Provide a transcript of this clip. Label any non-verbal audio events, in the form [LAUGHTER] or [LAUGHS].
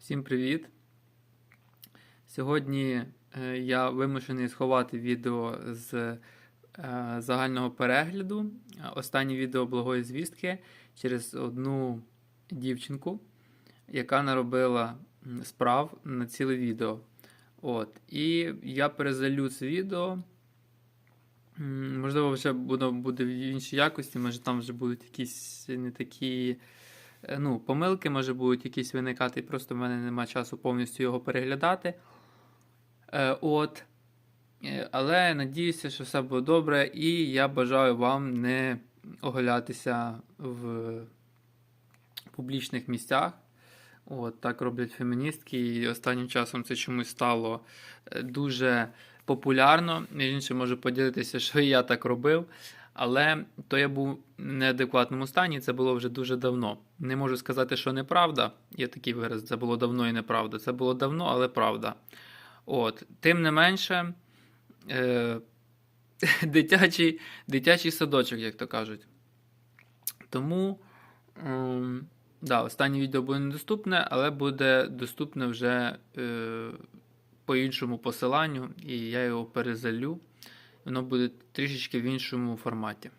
Всім привіт! Сьогодні е, я вимушений сховати відео з е, загального перегляду. Останнє відео благої звістки через одну дівчинку, яка наробила справ на ціле відео. От. І я перезалю це відео. Можливо, вже буде, в іншій якості, може там вже будуть якісь не такі е, ну, помилки, може будуть якісь виникати, просто в мене немає часу повністю його переглядати. Е, от. Е, Але надіюся, що все буде добре, і я бажаю вам не оголятися в публічних місцях. От, так роблять феміністки, і останнім часом це чомусь стало е, дуже популярно. Між іншим можу поділитися, що і я так робив. Але то я був в неадекватному стані, це було вже дуже давно. Не можу сказати, що неправда. Є такий вираз, це було давно і неправда. Це було давно, але правда. От. Тим не менше, е, [LAUGHS] дитячий, дитячий садочок, як то кажуть. Тому, ем, да, останнє відео буде недоступне, але буде доступне вже е, по іншому посиланню, і я його перезалю. Воно буде трішечки в іншому форматі.